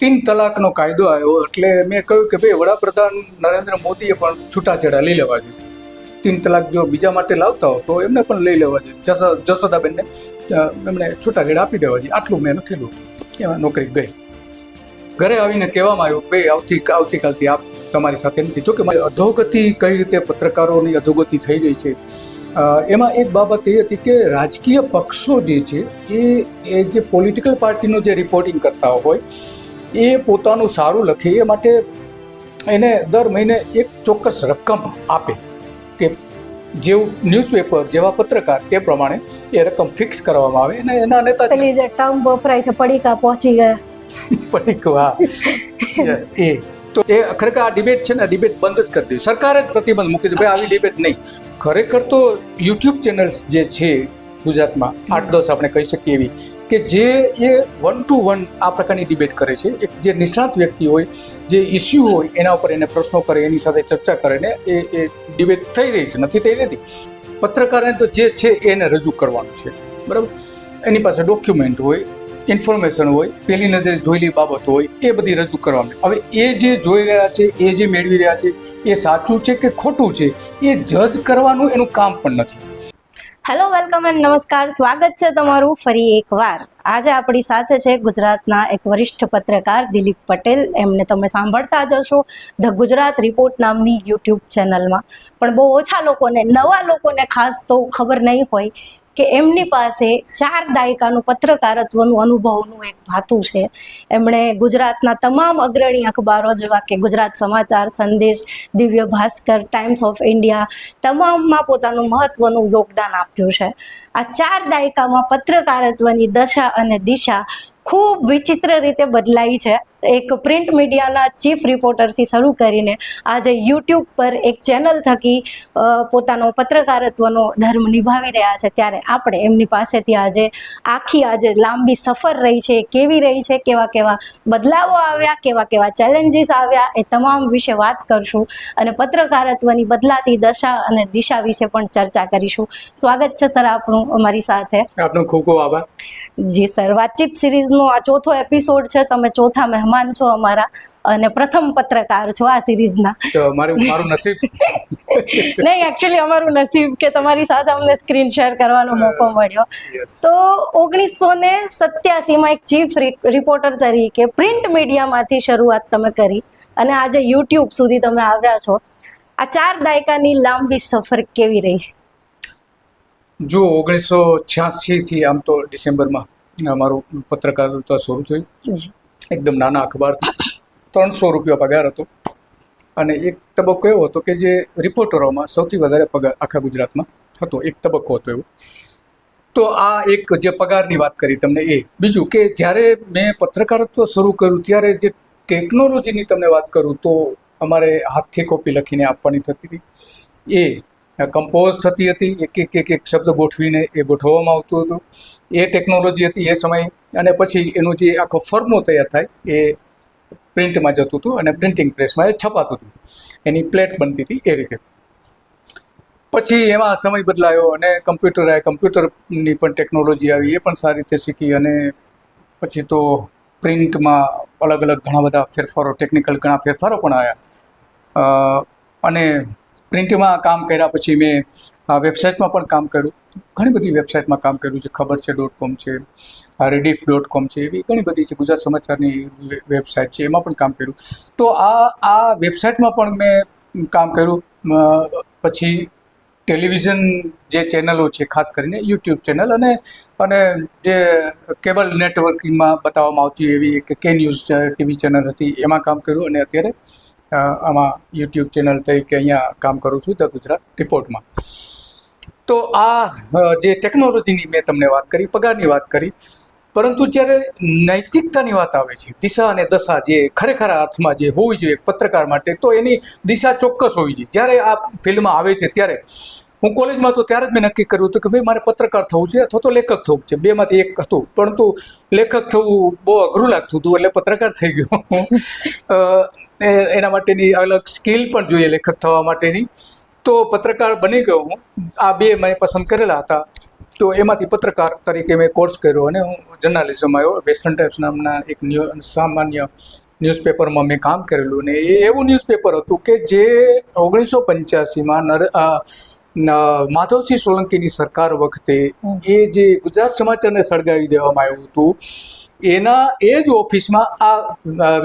તીન તલાકનો કાયદો આવ્યો એટલે મેં કહ્યું કે ભાઈ વડાપ્રધાન નરેન્દ્ર મોદીએ પણ છૂટાછેડા લઈ લેવા જોઈએ. તીન તલાક જો બીજા માટે લાવતા હો તો એમને પણ લઈ લેવા જોઈએ. જસ જશોદાબેનને એમણે છૂટાછેડા આપી દેવા જોઈએ. આટલું મેં લખેલું એમાં નોકરી ગઈ. ઘરે આવીને કહેવામાં આવ્યું ભાઈ આવતી, આવતીકાલથી આપ તમારી સાથે નથી. જોકે મારી અધોગતિ કઈ રીતે પત્રકારોની અધોગતિ થઈ ગઈ છે? એમાં એક બાબત એ હતી કે રાજકીય પક્ષો જે છે એ એ જે પોલિટિકલ પાર્ટીનું જે રિપોર્ટિંગ કરતા હોય એ પોતાનું સારું લખે એ માટે એને દર મહિને એક ચોક્કસ રકમ આપે કે જેવું ન્યૂઝપેપર જેવા પત્રકાર એ પ્રમાણે એ રકમ ફિક્સ કરવામાં આવે અને એના નેતા પેલી જે ટર્મ વપરાય છે પડીકા પહોંચી ગયા પડીક એ. તો એ ખરેખર આ ડિબેટ છે ને ડિબેટ બંધ જ કરી દીધી સરકારે જ પ્રતિબંધ મૂકી છે ભાઈ આવી ડિબેટ નહીં. ખરેખર તો યુટ્યુબ ચેનલ્સ જે છે ગુજરાતમાં આઠ દસ આપણે કહી શકીએ એવી કે જે એ વન ટુ વન આ પ્રકારની ડિબેટ કરે છે, એક જે નિષ્ણાત વ્યક્તિ હોય, જે ઇસ્યુ હોય, એના ઉપર એને પ્રશ્નો કરે, એની સાથે ચર્ચા કરે ને એ એ ડિબેટ થઈ રહી છે, નથી થઈ રહેતી. પત્રકારને તો જે છે એને રજૂ કરવાનું છે, બરાબર? એની પાસે ડોક્યુમેન્ટ હોય ઇન્ફોર્મેશન હોય, પહેલી નજરે જોયેલી બાબત હોય, એ બધી રજૂ કરવાની. હવે એ જે જોઈ રહ્યા છે, એ જે મેળવી રહ્યા છે, એ સાચું છે કે ખોટું છે, એ જજ કરવાનું એનું કામ પણ નથી. હેલો વેલકમ એન્ડ નમસ્કાર. સ્વાગત છે તમારું ફરી એકવાર. આજે આપણી સાથે છે ગુજરાતના એક વરિષ્ઠ પત્રકાર દિલીપ પટેલ. એમને તમે સાંભળતા જ હશો ધ ગુજરાત રિપોર્ટ નામની યુટ્યુબ ચેનલમાં પણ બહુ ઓછા લોકોને, નવા લોકોને ખાસ તો ખબર નહીં હોય. કે એમની પાસે ચાર દાયકાનું પત્રકારત્વનું અનુભવનું એક ભાતું છે. એમણે ગુજરાતના તમામ અગ્રણી અખબારો જેવા કે Gujarat Samachar, Sandesh, Divya Bhaskar, Times of India તમામમાં પોતાનું મહત્વનું યોગદાન આપ્યું છે. આ ચાર દાયકામાં પત્રકારત્વની દશા અને દિશા ખૂબ વિચિત્ર રીતે બદલાઈ છે. એક પ્રિન્ટ મીડિયાના ચીફ રિપોર્ટરથી શરૂ કરીને આજે યુટ્યુબ પર એક ચેનલ થકી પોતાનો પત્રકારત્વનો ધર્મ નિભાવી રહ્યા છે. ત્યારે આપણે એમની પાસેથી આજે આખી આજે લાંબી સફર રહી છે. કેવી રહી છે? કેવા કેવા બદલાવો આવ્યા? કેવા કેવા ચેલેન્જીસ આવ્યા? એ તમામ વિશે વાત કરશું અને પત્રકારત્વની બદલાતી દશા અને દિશા વિશે પણ ચર્ચા કરીશું. સ્વાગત છે સર આપણું અમારી સાથે. આપનો ખૂબ ખૂબ આભાર. જી સર વાતચીત સિરીઝનો આ ચોથો એપિસોડ છે. તમે ચોથા મહેમાન છો અમારા અને પ્રથમ પત્રકાર છો આ સિરીઝના. મારું નસીબ? નહીં એકચ્યુઅલી અમારું નસીબ કે તમારી સાથે અમને સ્ક્રીન શેર કરવાનો મોકો મળ્યો. તો ઓગણીસો ને સત્યાસીમાં એક ચીફ રિપોર્ટર તરીકે પ્રિન્ટ મીડિયામાંથી શરૂઆત તમે કરી અને આજે યુટ્યુબ સુધી તમે આવ્યા છો. આ ચાર દાયકાની લાંબી સફર કેવી રહી? જો ઓગણીસો છ્યાસીથી આમ તો ડિસેમ્બરમાં અમારું પત્રકારત્વ શરૂ થયું એકદમ નાના અખબારથી ત્રણસો રૂપિયા પગાર હતો. અને એક તબક્કો એવો હતો કે જે રિપોર્ટરોમાં સૌથી વધારે પગાર આખા ગુજરાતમાં હતો. એક તબક્કો હતો એવો. તો આ એક જે પગારની વાત કરી તમને એ. બીજું કે જ્યારે મેં પત્રકારત્વ શરૂ કર્યું, ત્યારે જે ટેકનોલોજીની તમને વાત કરું તો અમારે હાથથી કોપી લખીને આપવાની થતી હતી. એ કમ્પોઝ થતી હતી, એક એક એક એક શબ્દ ગોઠવીને એ ગોઠવવામાં આવતું હતું. એ ટેકનોલોજી હતી એ સમય. અને પછી એનું જે આખો ફર્મો તૈયાર થાય, એ પ્રિન્ટમાં જતું હતું અને પ્રિન્ટિંગ પ્રેસમાં એ છપાતું હતું. એની પ્લેટ બનતી હતી એ રીતે. પછી એમાં સમય બદલાયો અને કમ્પ્યુટર આવ્યા કમ્પ્યુટરની પણ ટેકનોલોજી આવી, એ પણ સારી રીતે શીખી અને પછી તો પ્રિન્ટમાં અલગ અલગ ઘણા બધા ફેરફારો ટેકનિકલ ઘણા ફેરફારો પણ આવ્યા અને પ્રિન્ટમાં કામ કર્યા પછી મેં વેબસાઇટમાં પણ કામ કર્યું. ઘણી બધી વેબસાઇટમાં કામ કર્યું છે. ખબર છે ડોટ કોમ છે રેડિફ ડોટ કોમ છે, એવી ઘણી બધી છે. ગુજરાત સમાચારની વેબસાઇટ છે, એમાં પણ કામ કર્યું. તો આ આ વેબસાઇટમાં પણ મેં કામ કર્યું. પછી ટેલિવિઝન જે ચેનલો છે, ખાસ કરીને યુટ્યુબ ચેનલ અને અને જે કેબલ નેટવર્કિંગમાં બતાવવામાં આવતી એવી એક કે ન્યૂઝ ટીવી ચેનલ હતી, એમાં કામ કર્યું અને અત્યારે આમાં યુટ્યુબ ચેનલ તરીકે અહીંયા કામ કરું છું ધ ગુજરાત રિપોર્ટમાં. તો આ જે ટેકનોલોજીની મેં તમને વાત કરી, પગારની વાત કરી, પરંતુ જ્યારે નૈતિકતાની વાત આવે છે, દિશા અને દશા જે ખરેખર અર્થમાં જે હોવી જોઈએ પત્રકાર માટે, તો એની દિશા ચોક્કસ હોવી જોઈએ. જ્યારે આ ફિલ્ડમાં આવે છે, ત્યારે હું કોલેજમાં તો ત્યારે જ મેં નક્કી કર્યું હતું કે ભાઈ મારે પત્રકાર થવું છે અથવા તો લેખક થવું છે. બેમાંથી એક હતું, પરંતુ લેખક થવું બહુ અઘરું લાગતું હતું, એટલે પત્રકાર થઈ ગયો. એના માટેની અલગ સ્કિલ પણ જોઈએ લેખક થવા માટેની. તો પત્રકાર બની ગયો હું. આ બે મેં પસંદ કરેલા હતા. તો એમાંથી પત્રકાર તરીકે મેં કોર્સ કર્યો અને હું જર્નાલિઝમ આવ્યો. વેસ્ટર્ન ટાઈમ્સ નામના એક ન્યૂ સામાન્ય ન્યૂઝપેપરમાં મેં કામ કરેલું ને એ એવું ન્યૂઝપેપર હતું કે જે ઓગણીસો પંચ્યાસીમાં નર માધવસિંહ સોલંકીની સરકાર વખતે એ જે ગુજરાત સમાચારને સળગાવી દેવામાં આવ્યું હતું, એના એ જ ઓફિસમાં આ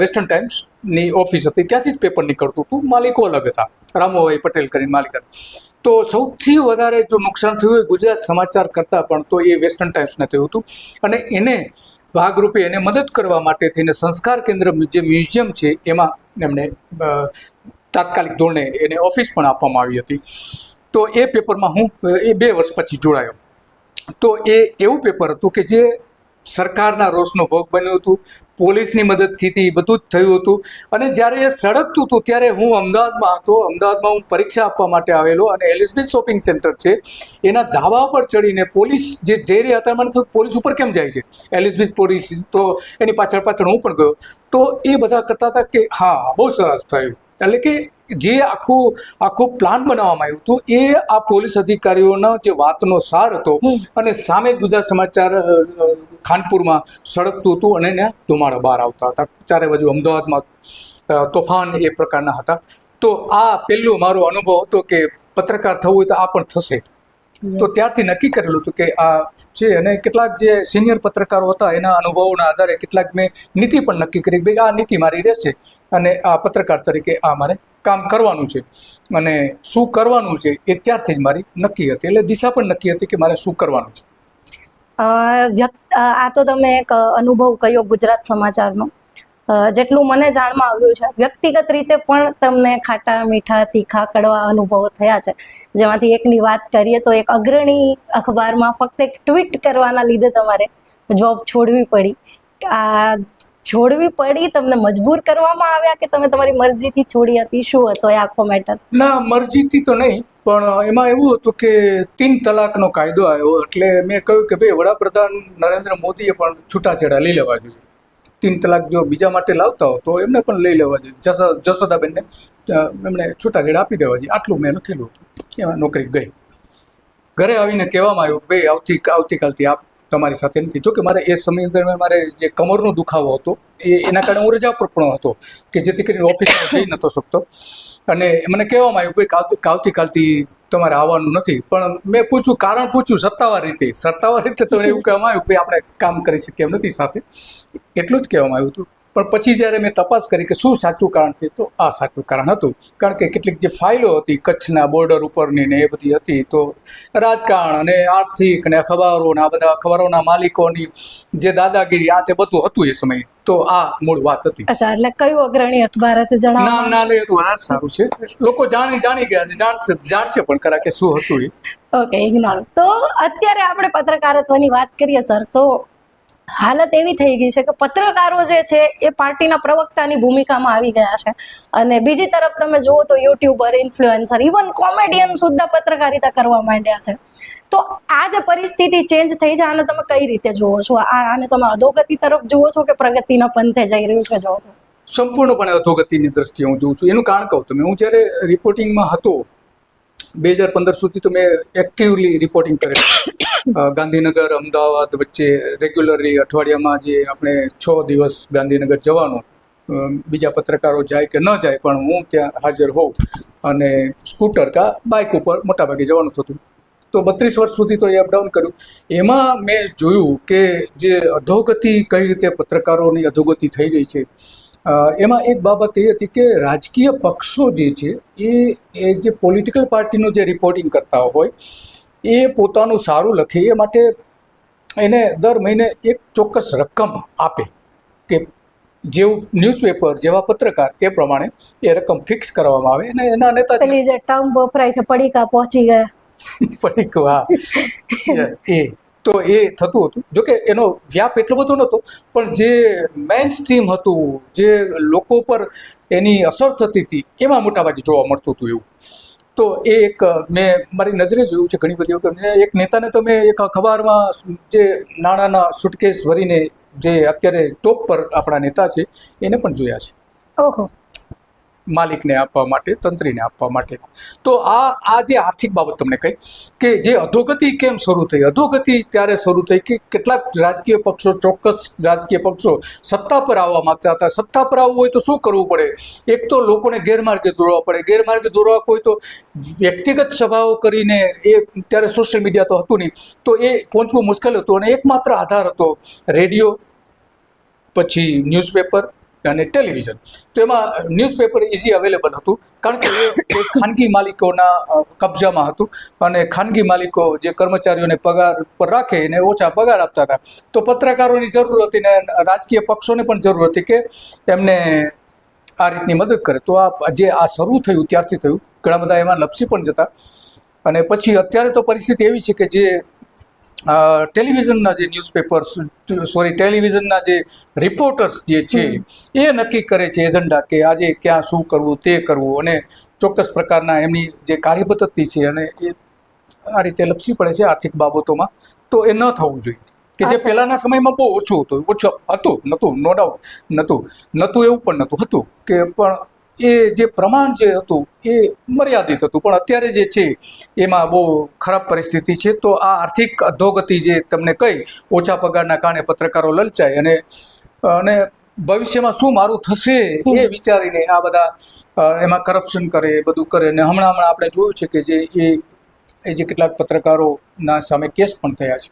વેસ્ટર્ન વેસ્ટર્ન ટાઈમ્સની ઓફિસ હતી. ત્યાંથી જ પેપર નીકળતું હતું. માલિકો અલગ હતા. રામુભાઈ પટેલ કરીને માલિક તો સૌથી વધારે જો નુકસાન થયું હોય ગુજરાત સમાચાર કરતાં પણ, તો એ વેસ્ટર્ન ટાઈમ્સને થયું હતું. અને એને ભાગરૂપે એને મદદ કરવા માટે થઈને સંસ્કાર કેન્દ્ર જે મ્યુઝિયમ છે, એમાં એમણે તાત્કાલિક ધોરણે એને ઓફિસ પણ આપવામાં આવી હતી. તો એ પેપરમાં હું, એ બે વર્ષ પછી જોડાયો. તો એ એવું પેપર હતું કે જે સરકારના રોષનો ભોગ બન્યું હતું. પોલીસની મદદથી બધું જ થયું હતું. અને જ્યારે એ સળગતું હતું, ત્યારે હું અમદાવાદમાં હતો. અમદાવાદમાં હું પરીક્ષા આપવા માટે આવેલો અને એલિઝબેથ શોપિંગ સેન્ટર છે. એના ધાબા પર ચડીને પોલીસ જે જઈ રહ્યા હતા, મને પોલીસ ઉપર કેમ જાય છે? એલિઝબેથ પોલીસ તો એની પાછળ પાછળ હું પણ ગયો. તો એ બધા કરતા હતા કે હા, બહુ સરસ થયું. એટલે કે જે આખું આખું પ્લાન બનાવવામાં આવ્યું હતું એ આ પોલીસ અધિકારીઓનો જે વાતનો સાર હતો અને સામે જ ગુજરાત સમાચાર ખાનપુરમાં સળગતું હતું અને એને ધુમાડો બહાર આવતા હતા. ચારે બાજુ અમદાવાદમાં તોફાન એ પ્રકારના હતા. તો આ પહેલું મારો અનુભવ હતો કે પત્રકાર થવું હોય તો આ પણ થશે. તો ત્યારથી નક્કી કરેલું હતું કે આ છે અને કેટલાક જે સિનિયર પત્રકારો હતા એના અનુભવોના આધારે કેટલાક મેં નીતિ પણ નક્કી કરી કે ભાઈ આ નીતિ મારી રહેશે અને આ પત્રકાર તરીકે આ મારે કામ કરવાનું છે. અને શું કરવાનું છે એ ત્યારથી જ મારી નક્કી હતી. એટલે દિશા પણ નક્કી હતી કે મારે શું કરવાનું છે. વ્યક્ત આ તો તમે એક અનુભવ કયો ગુજરાત સમાચારનો? જેટલું મને જાણમાં આવ્યું છે. વ્યક્તિગત રીતે પણ તમને ખાટા, મીઠા, તીખા કડવા અનુભવો થયા છે. જેમાંથી એકની વાત કરીએ તો એક અગ્રણી અખબારમાં ફક્ત એક ટ્વીટ કરવાના લીધે તમારે જોબ છોડવી પડી. આ છોડવી પડી તમને મજબૂર કરવામાં આવ્યા કે તમે તમારી મરજીથી છોડી હતી? શું હતો એ આખો મેટર ના, મરજીથી તો નહીં, પણ એમાં એવું હતું કે તીન તલાકનો કાયદો આવ્યો. એટલે મેં કહ્યું કે ભાઈ વડાપ્રધાન નરેન્દ્ર મોદીએ પણ છૂટાછેડા લઈ લેવા જોઈએ. તીન તલાક જો બીજા માટે લાવતા હો તો એમને પણ લઈ લેવા જોઈએ. જસ જશોદાબેનને અ, એમણે છૂટાછેડા આપી દેવા જોઈએ. આટલું મેં લખેલું હતું એમાં નોકરી ગઈ. ઘરે આવીને કહેવામાં આવ્યું ભાઈ આવતી આવતીકાલથી આપ તમારી સાથે નથી. જોકે મારે એ સમય દરમિયાન મારે જે કમરનો દુખાવો હતો એ એના કારણે હું રજા પર પણ હતો કે જેથી કરીને ઓફિસમાં જઈ નહોતો શકતો. અને મને કહેવામાં આવ્યું કે આવતીકાલથી તમારે આવવાનું નથી. પણ મેં પૂછ્યું, કારણ પૂછ્યું સત્તાવાર રીતે. સત્તાવાર રીતે તો એવું કહેવામાં આવ્યું કે આપણે કામ કરી શકીએ એમ નથી સાથે. એટલું જ કહેવામાં આવ્યું હતું. પણ પછી જ્યારે મેં તપાસ કરી કે શું સાચું કારણ છે તો આ સાચું કારણ હતું. કારણ કે કેટલીક જે ફાઇલો હતી કચ્છના બોર્ડર ઉપરની ને એ બધી હતી તો રાજકારણ અને આર્થિક ને અખબારો આ બધા અખબારોના માલિકોની જે દાદાગીરી આ તે બધું હતું એ સમયે. તો આ મૂળ વાત હતી. અચ્છા એટલે કયું અગ્રણી અખબાર હતું જણાવો ના લે તો વધારે સારું છે. લોકો જાણી જાણી ગયા છે જાણશે જાણશે પણ ખરા કે શું હતું એ. ઓકે ઇગ્નોર તો અત્યારે આપણે પત્રકારત્વની વાત કરીએ સર તો હાલત એવી થઈ ગઈ છે કે પત્રકારો જે છે એ પાર્ટીના પ્રવક્તાની ભૂમિકામાં આવી ગયા છે. અને બીજી તરફ તમે જુઓ તો યુટ્યુબર, ઇન્ફ્લુએન્સર, ઇવન કોમેડિયન સુદ્ધા પત્રકારિતા કરવા માંડ્યા છે. તો આ જે પરિસ્થિતિ ચેન્જ થઈ છે, આને તમે કઈ રીતે જુઓ છો? આને તમે અધોગતિ તરફ જુઓ છો કે પ્રગતિના પંથે જઈ રહ્યું છે, જુઓ છો? સંપૂર્ણપણે અધોગતિની દ્રષ્ટિએ હું જોઉં છું. એનું કારણ કહું તમે હું જ્યારે રિપોર્ટિંગમાં હતો બે હજાર પંદર સુધી તો મેં એક્ટિવલી રિપોર્ટિંગ કરેલું ગાંધીનગર અમદાવાદ વચ્ચે રેગ્યુલરલી અઠવાડિયામાં જે આપણે છ દિવસ ગાંધીનગર જવાનું. બીજા પત્રકારો જાય કે ન જાય પણ હું ત્યાં હાજર હોઉં. અને સ્કૂટર કા બાઇક ઉપર મોટાભાગે જવાનું થતું. તો બત્રીસ વર્ષ સુધી તો એ અપડાઉન કર્યું. એમાં મેં જોયું કે જે અધોગતિ કઈ રીતે પત્રકારોની અધોગતિ થઈ રહી છે એમાં એક બાબત એ હતી કે રાજકીય પક્ષો જે છે એ એ જે પોલિટિકલ પાર્ટીનું જે રિપોર્ટિંગ કરતા હોય એ પોતાનું સારું લખે એ માટે એને દર મહિને એક ચોક્કસ રકમ આપે કે જેવું ન્યૂઝપેપર જેવા પત્રકાર એ પ્રમાણે એ રકમ ફિક્સ કરવામાં આવે. અને એના નેતા પેલી જે ટર્મ વપરાય છે પડીકા પહોંચી ગયા. પડીક હા એ. તો એ થતું હતું. જોકે એનો વ્યાપ એટલો બધો નહોતો, પણ જે મેઇન સ્ટ્રીમ હતું, જે લોકો પર એની અસર થતી હતી, એમાં મોટાભાગે જોવા મળતું હતું એવું. તો એ એક, મેં મારી નજરે જોયું છે ઘણી બધી વખત. એક નેતાને તો મેં એક અખબારમાં જે નાણાંના સુટકેસ ભરીને જે અત્યારે ટોપ પર આપણા નેતા છે, એને પણ જોયા છે. ઓહો. માલિકને આપવા માટે, તંત્રીને આપવા માટે. તો આ આ જે આર્થિક બાબત તમને કહી, કે જે અધોગતિ કેમ શરૂ થઈ? અધોગતિ ત્યારે શરૂ થઈ કે કેટલાક રાજકીય પક્ષો, ચોક્કસ રાજકીય પક્ષો સત્તા પર આવવા માંગતા હતા. સત્તા પર આવવું હોય તો શું કરવું પડે? એક તો લોકોને ગેરમાર્ગે દોરવા પડે. ગેરમાર્ગે દોરવા કોઈ તો વ્યક્તિગત સભાઓ કરીને એ ત્યારે સોશિયલ મીડિયા તો હતું નહીં. તો એ પહોંચવું મુશ્કેલ હતું અને એકમાત્ર આધાર હતો રેડિયો, પછી ન્યૂઝપેપર અને ટેલિવિઝન તો એમાં ન્યૂઝપેપર ઇઝી અવેલેબલ હતું. કારણ કે એ ખાનગી માલિકોના કબજામાં હતું. અને ખાનગી માલિકો જે કર્મચારીઓને પગાર પર રાખે, એને ઓછા પગાર આપતા હતા. તો પત્રકારોની જરૂર હતી ને રાજકીય પક્ષોને પણ જરૂર હતી કે એમને આ રીતની મદદ કરે. તો આ જે આ શરૂ થયું, ત્યારથી થયું, ઘણા બધા એમાં લપસી પણ જતા. અને પછી અત્યારે તો પરિસ્થિતિ એવી છે કે જે ટેલિવિઝનના જે ન્યૂઝપેપર્સ સોરી ટેલિવિઝનના જે રિપોર્ટર્સ જે છે એ નક્કી કરે છે એજન્ડા કે આજે ક્યાં શું કરવું તે કરવું અને ચોક્કસ પ્રકારના એમની જે કાર્યપદ્ધતિ છે અને એ આ રીતે લપસી પડે છે આર્થિક બાબતોમાં તો એ ન થવું જોઈએ. કે જે. પહેલાના સમયમાં બહુ ઓછું હતું ઓછું હતું નહોતું નો ડાઉટ નહોતું. નહોતું એવું પણ નહોતું. હતું કે પણ એ જે પ્રમાણ જે હતું એ મર્યાદિત હતું. પણ અત્યારે જે છે એમાં બહુ ખરાબ પરિસ્થિતિ છે. તો આ આર્થિક અધોગતિ જે તમને કહી ઓછા પગારના કારણે પત્રકારો લલચાય અને અને ભવિષ્યમાં શું મારું થશે એ વિચારીને આ બધા એમાં કરપ્શન કરે બધું કરે. અને હમણાં હમણાં આપણે જોયું છે કે જે એ એ જે કેટલાક પત્રકારોના સામે કેસ પણ થયા છે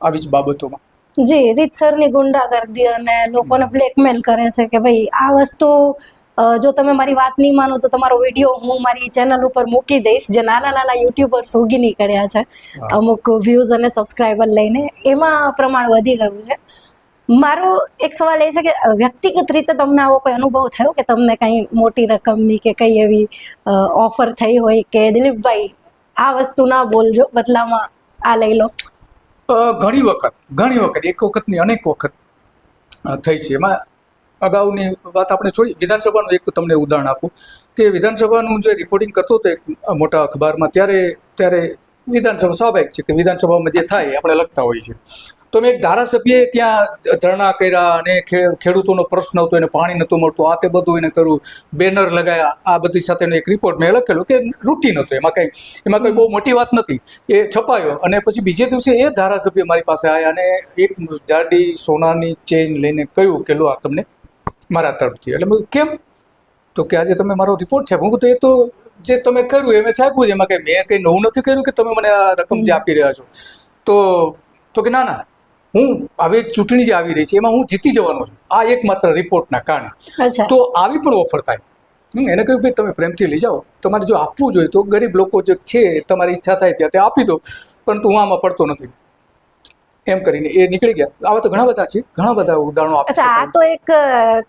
આવી જ બાબતોમાં. જી રીતસરની ગુંડાગર્દી અને લોકોને બ્લેકમેલ કરે છે કે ભાઈ આ વસ્તુ જો તમે મારી વાત નહીં માનો તો તમારો વીડિયો હું મારી ચેનલ ઉપર મૂકી દઈશ. જે નાના નાના યુટ્યુબર્સ ઉગી નીકળ્યા છે. અમુક વ્યૂઝ અને સબસ્ક્રાઈબર લઈને એમાં પ્રમાણ વધી ગયું છે. મારો એક સવાલ એ છે કે વ્યક્તિગત રીતે તમને આવો કોઈ અનુભવ થયો કે તમને કંઈ મોટી રકમની કે કઈ એવી ઓફર થઈ હોય કે દિલીપભાઈ આ વસ્તુ ના બોલજો બદલામાં આ લઈ લો. ઘણી વખત ઘણી વખત એક વખતની અનેક વખત થઈ છે. એમાં અગાઉની વાત આપણે છોડી વિધાનસભાનું એક તમને ઉદાહરણ આપું કે વિધાનસભાનું જે રિપોર્ટિંગ કરતો હતો એક મોટા અખબારમાં ત્યારે ત્યારે વિધાનસભા સ્વાભાવિક છે કે વિધાનસભામાં જે થાય આપણે લખતા હોઈએ છીએ. તો મેં એક ધારાસભ્યએ ત્યાં ધરણા કર્યા અને ખેડૂતોનો પ્રશ્ન હતો એને પાણી નહોતું મળતું આ તે બધું એને કર્યું બેનર લગાયા આ બધી સાથેનો એક રિપોર્ટ મેં લખેલો કે રૂટીન હતો એમાં કંઈ એમાં કંઈ બહુ મોટી વાત નથી એ છપાયો અને પછી બીજે દિવસે એ ધારાસભ્ય મારી પાસે આવ્યા અને એક જાડી સોનાની ચેઇન લઈને કહ્યું કે લો આ તમને મારા તરફથી. એટલે મેં કેમ? તો કે આજે તમે મારો રિપોર્ટ છે. હું તો એ તો જે તમે કર્યું એ મેં છાપ્યું છે. એમાં કે મેં કંઈ નવું નથી કર્યું કે તમે મને આ રકમ જે આપી રહ્યા છો? તો તો કે ના ના. હું હવે ચૂંટણી જે આવી રહી છે એમાં હું જીતી જવાનો છું. આ એકમાત્ર રિપોર્ટના કારણે. તો આવી પણ ઓફર થાય. હમ, એને કહ્યું ભાઈ તમે પ્રેમથી લઈ જાઓ. તમારે જો આપવું જોઈએ તો ગરીબ લોકો જે છે તમારી ઈચ્છા થાય ત્યાં તે આપી દો. પરંતુ હું આમાં પડતો નથી. એમ કરીને એ નીકળી ગયા. આવા તો ઘણા બધા છે. ઘણા બધા ઉદાહરણો અચ્છા આ તો એક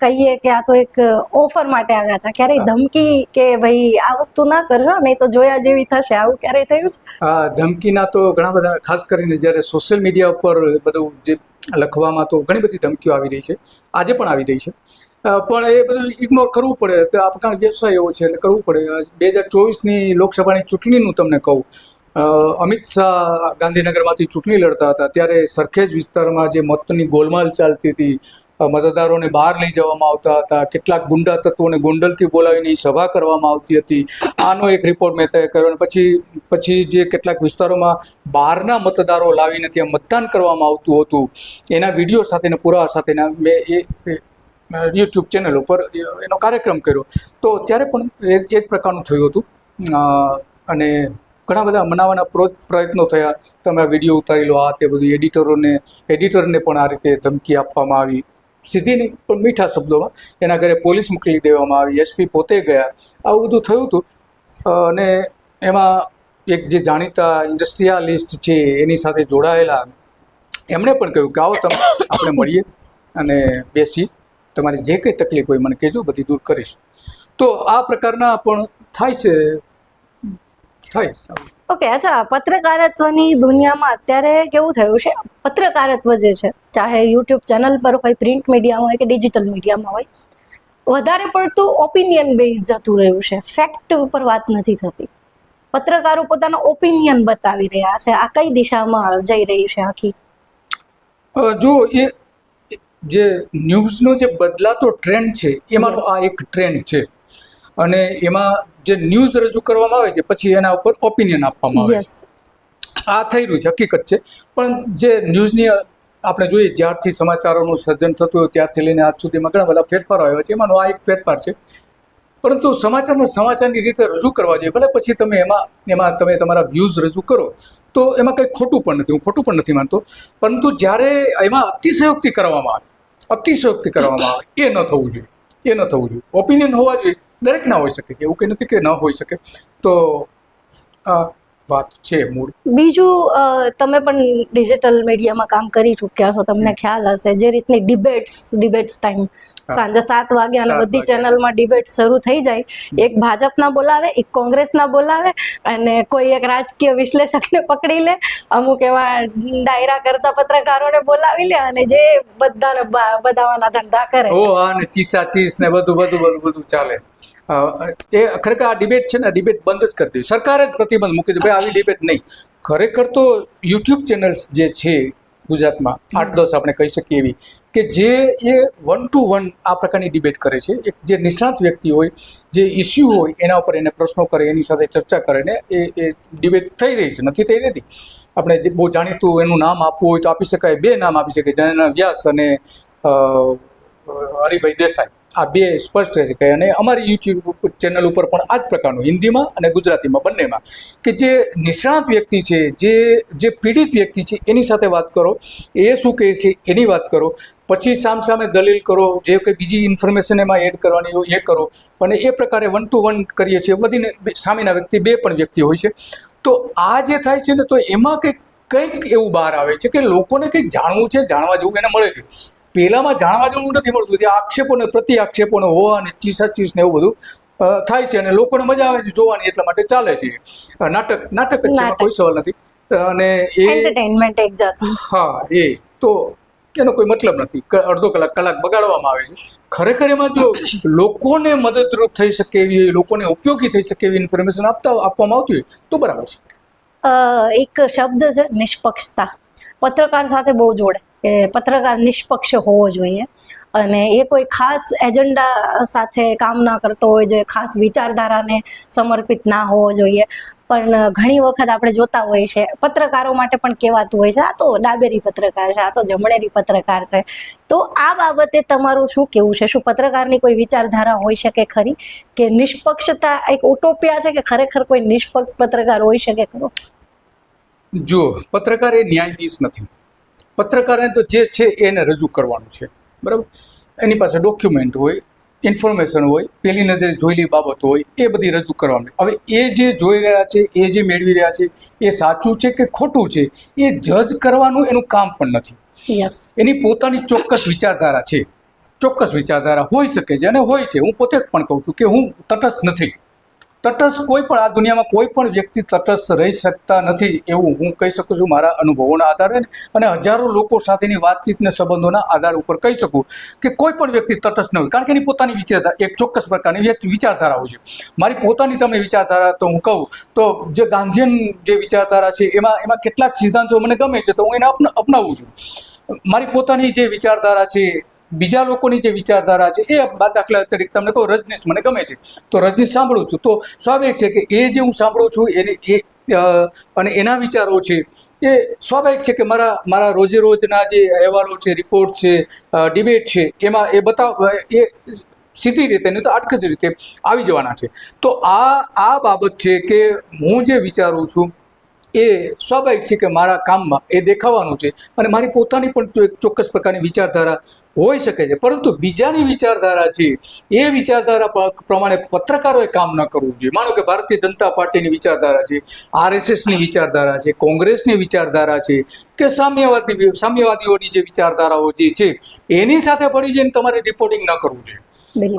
કહીએ કે આ તો એક ઓફર માટે આવ્યા હતા. ક્યારેય ધમકી કે ભાઈ આ વસ્તુ ના કરજો નહીં તો જોયા જેવી થશે. આવું ક્યારેય થયું? હા ધમકીના તો ઘણા બધા ખાસ કરીને જ્યારે સોશિયલ મીડિયા ઉપર બધું જે લખવામાં તો ઘણી બધી ધમકીઓ આવી રહી છે. આજે પણ આવી રહી છે. પણ એ બધું ઇગ્નોર કરવું પડે. તો આ વ્યવસાય એવો છે એટલે કરવું પડે. બે હજાર ચોવીસની લોકસભાની ચૂંટણીનું તમને કહું. અમિત શાહ ગાંધીનગરમાંથી ચૂંટણી લડતા હતા. ત્યારે સરખેજ વિસ્તારમાં જે મતની ગોલમાલ ચાલતી હતી મતદારોને બહાર લઈ જવામાં આવતા હતા. કેટલાક ગુંડા તત્વોને ગોંડલથી બોલાવીને સભા કરવામાં આવતી હતી. આનો એક રિપોર્ટ મેં તય કર્યો અને પછી પછી જે કેટલાક વિસ્તારોમાં બહારના મતદારો લાવીને ત્યાં મતદાન કરવામાં આવતું હતું. એના વીડિયો સાથેના, પુરાવા સાથેના મેં એ યુટ્યુબ ચેનલ ઉપર એનો કાર્યક્રમ કર્યો. તો ત્યારે પણ એ એક પ્રકારનું થયું હતું. અને ઘણા બધા મનાવવાના પ્રો- પ્રયત્નો થયા. તમે આ વીડિયો ઉતારી લો આ તે બધું એડિટરોને, એડિટરને પણ આ રીતે ધમકી આપવામાં આવી. સીધી નહીં, પણ મીઠા શબ્દોમાં. એના ઘરે પોલીસ મોકલી દેવામાં આવી એસપી પોતે ગયા. આવું બધું થયું હતું. અને એમાં એક જે જાણીતા ઇન્ડસ્ટ્રીયાલિસ્ટ છે, એની સાથે જોડાયેલા. એમણે પણ કહ્યું કે, આવો તમે, આપણે મળીએ અને બેસી તમારી જે કંઈ તકલીફ હોય, મને કહેજો, બધી દૂર કરીશ. તો આ પ્રકારના પણ થાય છે થાય ઓકે અચ્છા પત્રકારત્વની દુનિયામાં અત્યારે કેવું થયું છે? પત્રકારત્વ જે છે ચાહે યુટ્યુબ ચેનલ પર હોય પ્રિન્ટ મીડિયામાં હોય કે ડિજિટલ મીડિયામાં હોય વધારે પડતું ઓપિનિયન બેઝ જતું રહ્યું છે. ફેક્ટ ઉપર વાત નથી થતી. પત્રકારો પોતાનો ઓપિનિયન બતાવી રહ્યા છે. આ કઈ દિશામાં જઈ રહી છે આખી? જો એ જે ન્યૂઝનો જે બદલાતો ટ્રેન્ડ છે એમાં આ એક ટ્રેન્ડ છે. અને એમાં જે ન્યૂઝ રજૂ કરવામાં આવે છે પછી એના ઉપર ઓપિનિયન આપવામાં આવે છે. આ થઈ રહ્યું છે હકીકત છે. પણ જે ન્યૂઝની આપણે જોઈએ જ્યારથી સમાચારોનું સર્જન થતું હોય ત્યારથી લઈને આજ સુધીમાં ઘણા બધા ફેરફારો આવ્યા છે. એમાંનો આ એક ફેરફાર છે. પરંતુ સમાચારને સમાચારની રીતે રજૂ કરવા જોઈએ. ભલે પછી તમે એમાં એમાં તમે તમારા વ્યૂઝ રજૂ કરો તો એમાં કંઈ ખોટું પણ નથી. હું ખોટું પણ નથી માનતો. પરંતુ જ્યારે એમાં અતિશયોક્તિ કરવામાં આવે અતિશયોક્તિ કરવામાં આવે એ ન થવું જોઈએ. એ ન થવું જોઈએ. ઓપિનિયન હોવા જોઈએ. દરેકના હોઈ શકે એવું કંઈ નથી કે ન હોઈ શકે. તો આ વાત છે મૂળ. બીજું તમે પણ ડિજિટલ મીડિયામાં કામ કરી ચૂક્યા છો તમને ખ્યાલ હશે જે રીતની ડિબેટ્સ ડિબેટ્સ ટાઈમ સાંજે સાત વાગે અને બધી ચેનલમાં ડિબેટ શરૂ થઈ જાય. એક ભાજપના બોલાવે એક કોંગ્રેસના બોલાવે અને કોઈ એક રાજકીય વિશ્લેષકને પકડી લે. અમુક એવા ડાયરા કરતા પત્રકારોને બોલાવી લે અને જે બધાને બધાવાના ધંધા કરે. ઓ હા ને ચીસા ચીસ ને બધું બધું બધું બધું ચાલે. એ ખરેખર આ ડિબેટ છે ને ડિબેટ બંધ જ કરી દીધી સરકારે જ પ્રતિબંધ મૂકી દીધું ભાઈ આવી ડિબેટ નહીં. ખરેખર તો યુટ્યુબ ચેનલ્સ જે છે ગુજરાતમાં આઠ દસ આપણે કહી શકીએ એવી કે જે એ વન ટુ વન આ પ્રકારની ડિબેટ કરે છે. એક જે નિષ્ણાત વ્યક્તિ હોય જે ઇસ્યુ હોય એના ઉપર એને પ્રશ્નો કરે એની સાથે ચર્ચા કરે ને એ એ ડિબેટ થઈ રહી છે. નથી થઈ રહેતી. આપણે જે બહુ જાણીતું એનું નામ આપવું હોય તો આપી શકાય બે નામ આપી શકાય. જેના વ્યાસ અને હરિભાઈ દેસાઈ. આ બે સ્પષ્ટ છે કે અને અમારી યુટ્યુબ ચેનલ ઉપર પણ આ જ પ્રકારનું, હિન્દીમાં અને ગુજરાતીમાં બંનેમાં, કે જે નિષ્ણાત વ્યક્તિ છે, જે જે પીડિત વ્યક્તિ છે, એની સાથે વાત કરો, એ શું કહે છે, એની વાત કરો, પછી સામ સામે દલીલ કરો, જે કંઈ બીજી ઇન્ફોર્મેશન એમાં એડ કરવાની હોય એ કરો, અને એ પ્રકારે વન ટુ વન કરીએ છીએ, વધીને સામેના વ્યક્તિ બે પણ વ્યક્તિ હોય છે. તો આ જે થાય છે ને, તો એમાં કંઈક કંઈક એવું બહાર આવે છે કે લોકોને કંઈક જાણવું છે, જાણવા જેવું એને મળે છે. પહેલામાં જાણવા જેવું નથી મળતું તે આક્ષેપો ને પ્રતિ આક્ષેપોને હોવા અને ચીસા ચીસ ને એવું બધું થાય છે અને લોકોને મજા આવે છે જોવાની એટલા માટે ચાલે છે. નાટક નાટક જ. કોઈ સવાલ નથી. અને એ એન્ટરટેનમેન્ટ એક જાતનું. હા એ તો એનો કોઈ મતલબ નથી. અડધો કલાક કલાક બગાડવામાં આવે છે. ખરેખર એમાં જો લોકોને મદદરૂપ થઈ શકે એવી લોકોને ઉપયોગી થઈ શકે એવી ઇન્ફોર્મેશન આપતા આપવામાં આવતી હોય તો બરાબર છે. એક શબ્દ છે નિષ્પક્ષતા. પત્રકાર સાથે બહુ જોડે, કે પત્રકાર નિષ્પક્ષ હોવો જોઈએ. અને એ કોઈ ખાસ એજન્ડા સાથે કામ ના કરતો હોય જોઈએ ખાસ વિચારધારાને સમર્પિત ના હોવો જોઈએ. પણ ઘણી વખત આપણે જોતા હોઈએ છે પત્રકારો માટે પણ કહેવાતું હોય છે, આ તો ડાબેરી પત્રકાર છે, આ તો જમણેરી પત્રકાર છે. તો આ બાબતે તમારું શું કેવું છે? શું પત્રકારની કોઈ વિચારધારા હોઈ શકે ખરી? કે નિષ્પક્ષતા એક ઉટોપિયા છે, કે ખરેખર કોઈ નિષ્પક્ષ પત્રકાર હોઈ શકે ખરો? જુઓ પત્રકાર એ ન્યાયાધીશ નથી. પત્રકારને તો જે છે એને રજૂ કરવાનું છે. બરાબર? એની પાસે ડોક્યુમેન્ટ હોય ઇન્ફોર્મેશન હોય પેલી નજરે જોયેલી બાબતો હોય એ બધી રજૂ કરવાની. હવે એ જે જોઈ રહ્યા છે એ જે મેળવી રહ્યા છે એ સાચું છે કે ખોટું છે? એ જજ કરવાનું એનું કામ પણ નથી. એની પોતાની ચોક્કસ વિચારધારા છે. ચોક્કસ વિચારધારા હોઈ શકે છે અને હોય છે. હું પોતે પણ કહું છું કે હું તટસ્થ નથી. તટસ્થ કોઈ પણ આ દુનિયામાં કોઈ પણ વ્યક્તિ તટસ્થ રહી શકતા નથી એવું હું કહી શકું છું મારા અનુભવોના આધારે અને હજારો લોકો સાથેની વાતચીતને સંબંધોના આધાર ઉપર કહી શકું કે કોઈ પણ વ્યક્તિ તટસ્થ ન હોય. કારણ કે એની પોતાની વિચારધારા એક ચોક્કસ પ્રકારની વિચારધારાઓ છે. મારી પોતાની તમને વિચારધારા તો હું કહું, તો જે ગાંધીયન જે વિચારધારા છે, એમાં એમાં કેટલાક સિદ્ધાંતો મને ગમે છે તો હું એને અપના- અપનાવું છું. મારી પોતાની જે વિચારધારા છે બીજા લોકોની જે વિચારધારા છે, એ દાખલા તરીકે તમને કહું, રજનીશ મને ગમે છે. તો રજનીશ સાંભળું છું. તો સ્વાભાવિક છે કે એ જે હું સાંભળું છું, એને એ અને એના વિચારો છે, એ સ્વાભાવિક છે કે મારા મારા રોજે રોજના જે અહેવાલો છે, રિપોર્ટ છે ડિબેટ છે, એમાં એ બતાવ, એ સીધી રીતે નહીં તો આટકજ રીતે આવી જવાના છે. તો આ આ બાબત છે કે હું જે વિચારું છું, એ સ્વાભાવિક છે કે મારા કામમાં એ દેખાવાનું છે અને મારી પોતાની પણ એક ચોક્કસ પ્રકારની વિચારધારા હોઈ શકે છે. પરંતુ બીજાની વિચારધારા છે એ વિચારધારા પ્રમાણે પત્રકારોએ કામ ન કરવું જોઈએ. માનો કે ભારતીય જનતા પાર્ટીની વિચારધારા છે આરએસએસની વિચારધારા છે કોંગ્રેસની વિચારધારા છે કે સામ્યવાદી સામ્યવાદીઓની જે વિચારધારાઓ જે છે એની સાથે પડી જઈને તમારે રિપોર્ટિંગ ન કરવું જોઈએ.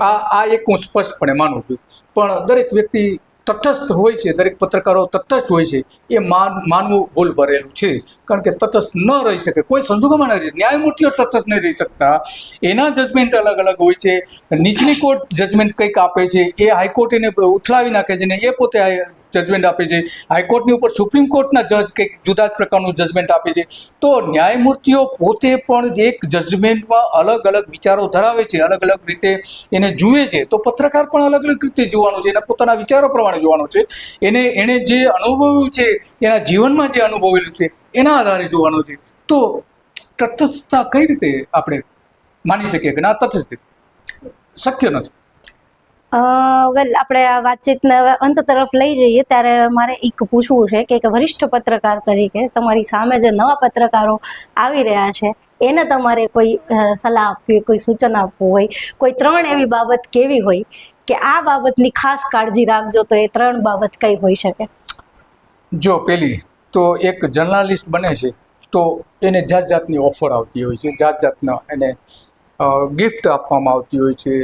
આ આ એક હું સ્પષ્ટપણે માનું છું. પણ દરેક વ્યક્તિ તટસ્થ હોય છે, દરેક પત્રકારો તટસ્થ હોય છે, એ માન, માનવું ભૂલ ભરેલું છે. કારણ કે તટસ્થ ન રહી શકે, કોઈ સંજોગોમાં ન રહી ન્યાયમૂર્તિઓ તટસ્થ નહીં રહી શકતા. એના જજમેન્ટ અલગ અલગ હોય છે. નીચલી કોર્ટ જજમેન્ટ કંઈક આપે છે, એ હાઈકોર્ટ એને ઉથલાવી નાખે છે ને એ પોતે જજમેન્ટ આપે છે. હાઈકોર્ટની ઉપર સુપ્રીમ કોર્ટના જજ કંઈક જુદા જ પ્રકારનું જજમેન્ટ આપે છે. તો ન્યાયમૂર્તિઓ પોતે પણ એક જજમેન્ટમાં અલગ અલગ વિચારો ધરાવે છે, અલગ અલગ રીતે એને જુએ છે. તો પત્રકાર પણ અલગ અલગ રીતે જોવાનો છે, એના પોતાના વિચારો પ્રમાણે જોવાનો છે. એને એણે જે અનુભવ્યું છે, એના જીવનમાં જે અનુભવેલું છે, એના આધારે જોવાનો છે. તો તટસ્થતા કઈ રીતે આપણે માની શકીએ કે ના તટસ્થ શક્ય નથી. વેલ આપણે આ વાતચીતને અંત તરફ લઈ જઈએ, ત્યારે મારે એક પૂછવું છે કે એક વરિષ્ઠ પત્રકાર તરીકે તમારી સામે જે નવા પત્રકારો આવી રહ્યા છે, એને તમારે કોઈ સલાહ આપવી કોઈ સૂચન આપવું હોય, કોઈ ત્રણ એવી બાબત કેવી હોય કે આ બાબતની ખાસ કાળજી રાખજો તો એ ત્રણ બાબત કઈ હોઈ શકે? જો પેલી, તો એક જર્નાલિસ્ટ બને છે, તો એને જાત જાતની ઓફર આવતી હોય છે, જાત જાતના એને ગિફ્ટ આપવામાં આવતી હોય છે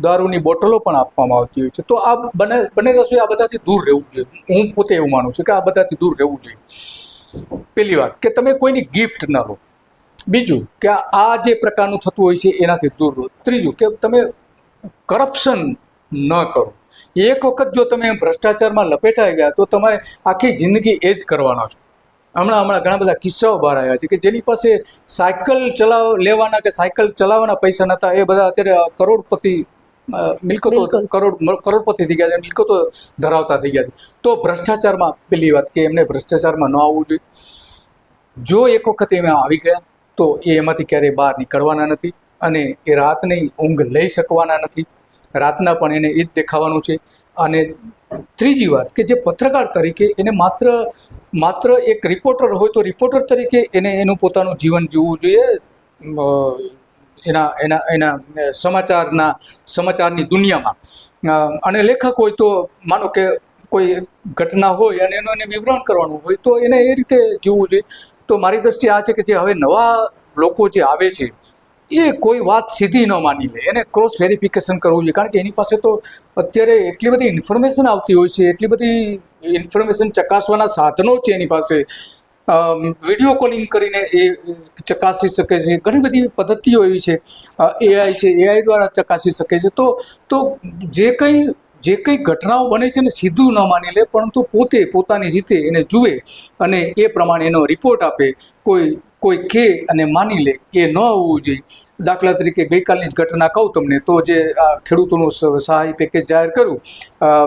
દારૂની બોટલો પણ આપવામાં આવતી હોય છે. તો આ બને બને રસોઈ આ બધાથી દૂર રહેવું જોઈએ. હું પોતે એવું માનું છું કે આ બધાથી દૂર રહેવું જોઈએ. પેલી વાત, કે તમે કોઈની ગિફ્ટ ન લો. બીજું, કે આ- જે પ્રકારનું થતું હોય છે એનાથી દૂર રહો. ત્રીજું, કે તમે કરપ્શન ન કરો. એક વખત જો તમે ભ્રષ્ટાચારમાં લપેટાઈ ગયા, તો તમારે આખી જિંદગી એ જ કરવાના છો. હમણાં હમણાં ઘણા બધા કિસ્સાઓ બહાર આવ્યા છે કે જેની પાસે સાયકલ ચલાવ, લેવાના કે સાયકલ ચલાવવાના પૈસા નહોતા, એ બધા અત્યારે કરોડપતિ મિલકતો કરોડ કરોડપતિ થઈ ગયા છે મિલકતો ધરાવતા થઈ ગયા છે. તો ભ્રષ્ટાચારમાં પેલી વાત કે એમને ભ્રષ્ટાચારમાં ન આવવું જોઈએ. જો એક વખત એમાં આવી ગયા તો એ એમાંથી ક્યારેય બહાર નીકળવાના નથી અને એ રાતની ઊંઘ લઈ શકવાના નથી. રાતના પણ એને એ જ દેખાવાનું છે. અને ત્રીજી વાત કે જે પત્રકાર તરીકે એને માત્ર માત્ર એક રિપોર્ટર હોય તો રિપોર્ટર તરીકે એને એનું પોતાનું જીવન જીવવું જોઈએ. એના એના એના સમાચારના, સમાચારની દુનિયામાં. અને લેખક હોય તો માનો કે કોઈ ઘટના હોય અને એનું એને વિવરણ કરવાનું હોય તો એને એ રીતે જીવવું જોઈએ. તો મારી દ્રષ્ટિએ આ છે કે જે હવે નવા લોકો જે આવે છે, એ કોઈ વાત સીધી ન માની લે. એને ક્રોસ વેરિફિકેશન કરવું જોઈએ. કારણ કે એની પાસે તો અત્યારે એટલી બધી ઇન્ફોર્મેશન આવતી હોય છે, એટલી બધી ઇન્ફોર્મેશન ચકાસવાના સાધનો છે એની પાસે. વીડિયો કોલિંગ કરીને એ ચકાસી શકે છે. ઘણી બધી પદ્ધતિઓ એવી છે. એઆઈ છે એઆઈ દ્વારા ચકાસી શકે છે. તો તો જે કંઈ જે કંઈ ઘટનાઓ બને છે ને સીધું ન માની લે, પરંતુ પોતે પોતાની રીતે એને જુએ અને એ પ્રમાણે એનો રિપોર્ટ આપે. કોઈ કોઈ કે અને માની લે, એ ન હોવું જોઈએ. દાખલા તરીકે ગઈકાલની જ ઘટના કહું તમને, તો જે આ ખેડૂતોનું સહાય પેકેજ જાહેર કર્યું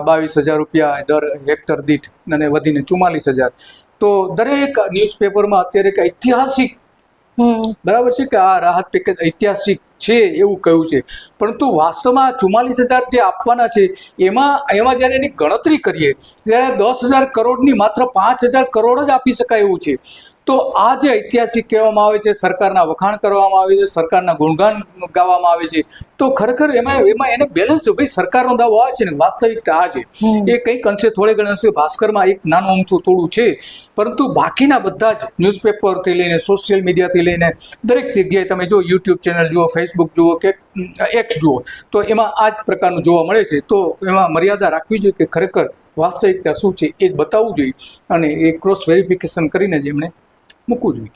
બાવીસ હજાર રૂપિયા દર હેક્ટર દીઠ અને વધીને ચુમ્માલીસ હજાર. તો દરેક ન્યૂઝપેપરમાં અત્યારે એક ઐતિહાસિક બરાબર છે કે આ રાહત પેકેજ ઐતિહાસિક છે એવું કહ્યું છે. પરંતુ વાસ્તવમાં ચુમ્માલીસ હજાર જે આપવાના છે એમાં એમાં જ્યારે એની ગણતરી કરીએ ત્યારે દસ હજાર કરોડની માત્ર પાંચ હજાર કરોડ જ આપી શકાય એવું છે. તો આ જે ઐતિહાસિક કહેવામાં આવે છે સરકારના વખાણ કરવામાં આવે છે સરકારના ગુણગાન ગાવામાં આવે છે તો ખરેખર એમાં એમાં એને બેલેન્સ જો ભાઈ સરકારનો દાવો આ છે ને વાસ્તવિકતા આ છે. એ કંઈક અંશે થોડે ઘણે અંશે ભાસ્કરમાં એક નાનું અમથું થોડું છે પરંતુ બાકીના બધા જ ન્યૂઝપેપરથી લઈને સોશિયલ મીડિયાથી લઈને દરેક જગ્યાએ તમે જો યુટ્યુબ ચેનલ જુઓ ફેસબુક જુઓ કે એક્સ જુઓ તો એમાં આ જ પ્રકારનું જોવા મળે છે. તો એમાં મર્યાદા રાખવી જોઈએ કે ખરેખર વાસ્તવિકતા શું છે એ બતાવવું જોઈએ. અને એ ક્રોસ વેરિફિકેશન કરીને જ એમણે મૂકવું જોઈએ.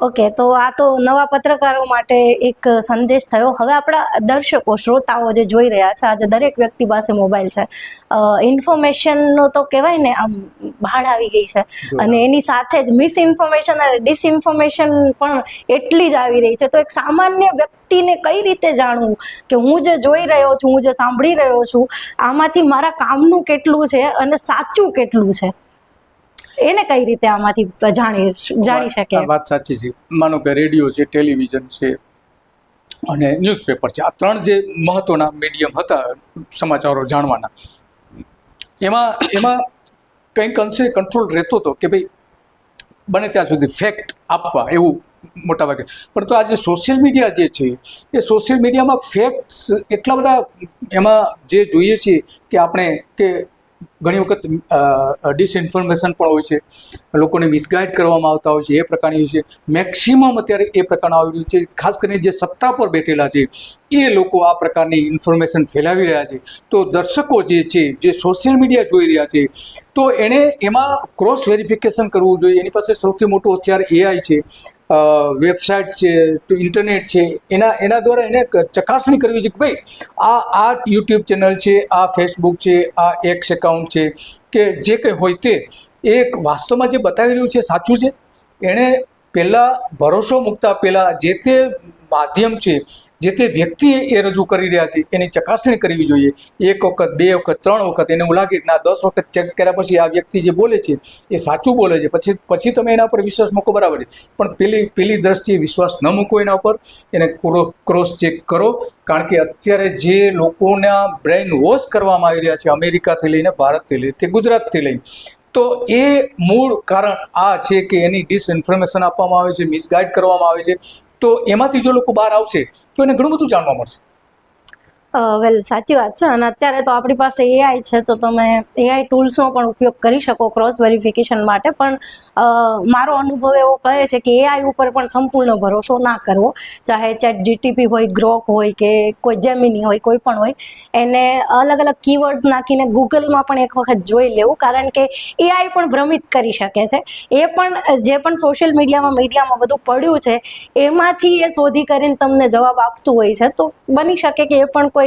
ઓકે તો આ તો નવા પત્રકારો માટે એક સંદેશ થયો. હવે આપણા દર્શકો શ્રોતાઓ જે જોઈ રહ્યા છે આજે દરેક વ્યક્તિ પાસે મોબાઈલ છે. ઇન્ફોર્મેશનનો તો કહેવાય ને આમ ભાડ આવી ગઈ છે. અને એની સાથે જ મિસ ઇન્ફોર્મેશન અને ડિસઇન્ફોર્મેશન પણ એટલી જ આવી રહી છે. તો એક સામાન્ય વ્યક્તિને કઈ રીતે જાણવું કે હું જે જોઈ રહ્યો છું હું જે સાંભળી રહ્યો છું આમાંથી મારા કામનું કેટલું છે અને સાચું કેટલું છે? એને કઈ રીતે આમાંથી જાણી જાણી શકે વાત સાચી છે. માનો કે રેડિયો છે ટેલિવિઝન છે અને ન્યૂઝપેપર છે. આ ત્રણ જે મહત્વના મીડિયમ હતા સમાચારો જાણવાના એમાં એમાં કંઈક અંશે કંટ્રોલ રહેતો હતો કે ભાઈ બને ત્યાં સુધી ફેક્ટ આપવા એવું મોટા ભાગે. પરંતુ આજે સોશિયલ મીડિયા જે છે એ સોશિયલ મીડિયામાં ફેક્ટ્સ એટલા બધા એમાં જે જોઈએ છે કે આપણે કે ઘણી વખત ડિસઇન્ફોર્મેશન પણ હોય છે. લોકોને મિસગાઈડ કરવામાં આવતા હોય છે, એ પ્રકારની હોય છે. મેક્સિમમ અત્યારે એ પ્રકારનું આવી રહ્યું છે. ખાસ કરીને જે સત્તા પર બેઠેલા છે, એ લોકો આ પ્રકારની ઇન્ફોર્મેશન ફેલાવી રહ્યા છે. તો દર્શકો જે છે, જે સોશિયલ મીડિયા જોઈ રહ્યા છે તો એણે એમાં ક્રોસ વેરિફિકેશન કરવું જોઈએ. એની પાસે સૌથી મોટું અત્યારે એઆઈ છે વેબસાઇટ છે, તો ઇન્ટરનેટ છે. એના એના દ્વારા એને ચકાસણી કરવી છે કે ભાઈ, આ આ યુટ્યુબ ચેનલ છે, આ ફેસબુક છે, આ એક્સ એકાઉન્ટ છે, કે જે કંઈ હોય તે, એ વાસ્તવમાં જે બતાવી રહ્યું છે સાચું છે? એણે પહેલાં ભરોસો મૂકતા પહેલાં જે તે માધ્યમ છે જે તે વ્યક્તિ એ રજૂ કરી રહ્યા છે, એની ચકાસણી કરવી જોઈએ. એક વખત, બે વખત, ત્રણ વખત, એને એવું લાગે કે ના, દસ વખત ચેક કર્યા પછી આ વ્યક્તિ જે બોલે છે, એ સાચું બોલે છે. પછી પછી તમે એના પર વિશ્વાસ મૂકો, બરાબર છે. પણ પેલી પેલી દ્રષ્ટિએ વિશ્વાસ ન મૂકો એના ઉપર એને ક્રોસ ચેક કરો. કારણ કે અત્યારે જે લોકોના બ્રેઇન વોશ કરવામાં આવી રહ્યા છે, અમેરિકાથી લઈને ભારતથી લઈને, તે ગુજરાતથી લઈને, તો એ મૂળ કારણ આ છે કે એની ડિસઇન્ફોર્મેશન આપવામાં આવે છે મિસગાઈડ કરવામાં આવે છે. તો એમાંથી જો લોકો બહાર આવશે તો એને ઘણું બધું જાણવા મળશે. વેલ સાચી વાત છે. અને અત્યારે તો આપણી પાસે એઆઈ છે, તો તમે એઆઈ ટૂલ્સનો પણ ઉપયોગ કરી શકો ક્રોસ વેરિફિકેશન માટે. પણ મારો અનુભવ એવો કહે છે કે એઆઈ ઉપર પણ સંપૂર્ણ ભરોસો ના કરવો. ચાહે ચેટ જીટીપી હોય ગ્રોક હોય કે કોઈ જેમિની હોય, કોઈ પણ હોય. એને અલગ અલગ કીવર્ડ્સ નાખીને ગૂગલમાં પણ એક વખત જોઈ લેવું. કારણ કે એઆઈ પણ ભ્રમિત કરી શકે છે. એ પણ, જે પણ સોશિયલ મીડિયામાં મીડિયામાં બધું પડ્યું છે, એમાંથી એ શોધી કરીને તમને જવાબ આપતું હોય છે. તો બની શકે કે એ પણ કોઈ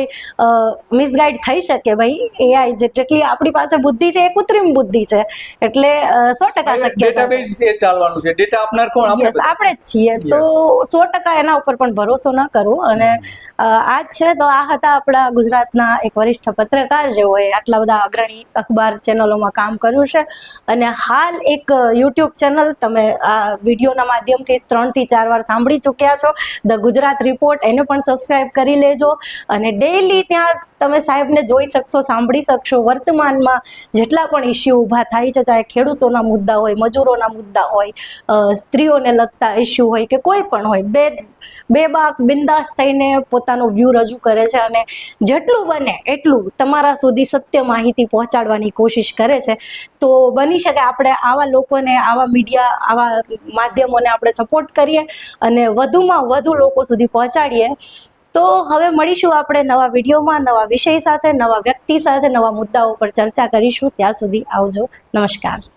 મિસગાઈડ થઈ શકે ભાઈ? એઆઈ જે જેટલી આપણી પાસે બુદ્ધિ છે એ કૃત્રિમ બુદ્ધિ છે. એટલે સો ટકા શક્યતા છે. ડેટાબેઝ એ ચાલવાનું છે. ડેટા આપનાર કોણ? આપણે યસ આપણે જ છીએ. તો સો ટકા એના ઉપર પણ ભરોસો ન કરો. અને આ જ છે તો આ હતા આપણા ગુજરાતના એક વરિષ્ઠ પત્રકાર જેઓએ આટલા બધા અગ્રણી અખબાર ચેનલોમાં કામ કર્યું છે. અને હાલ એક યુટ્યુબ ચેનલ તમે આ વિડીયોના માધ્યમથી ત્રણથી ચાર વાર સાંભળી ચૂક્યા છો. ધ ગુજરાત રિપોર્ટ એને પણ સબસ્ક્રાઈબ કરી લેજો. અને ડેઈલી ત્યાં તમે સાહેબને જોઈ શકશો, સાંભળી શકશો. વર્તમાનમાં જેટલા પણ ઇસ્યુ ઊભા થાય છે, ચાહે ખેડૂતોના મુદ્દા હોય, મજૂરોના મુદ્દા હોય સ્ત્રીઓને લગતા ઇસ્યુ હોય કે કોઈ પણ હોય, બે બે બાક બિંદાસ થઈને પોતાનો વ્યૂ રજૂ કરે છે અને જેટલું બને એટલું તમારા સુધી સત્ય માહિતી પહોંચાડવાની કોશિશ કરે છે. તો બની શકે આપણે આવા લોકોને, આવા મીડિયા આવા માધ્યમોને આપણે સપોર્ટ કરીએ અને વધુમાં વધુ લોકો સુધી પહોંચાડીએ. તો હવે મળીશું આપણે નવા વિડીયોમાં, નવા વિષય સાથે, નવા વ્યક્તિ સાથે, નવા મુદ્દાઓ પર ચર્ચા કરીશું. ત્યાં સુધી આવજો. નમસ્કાર.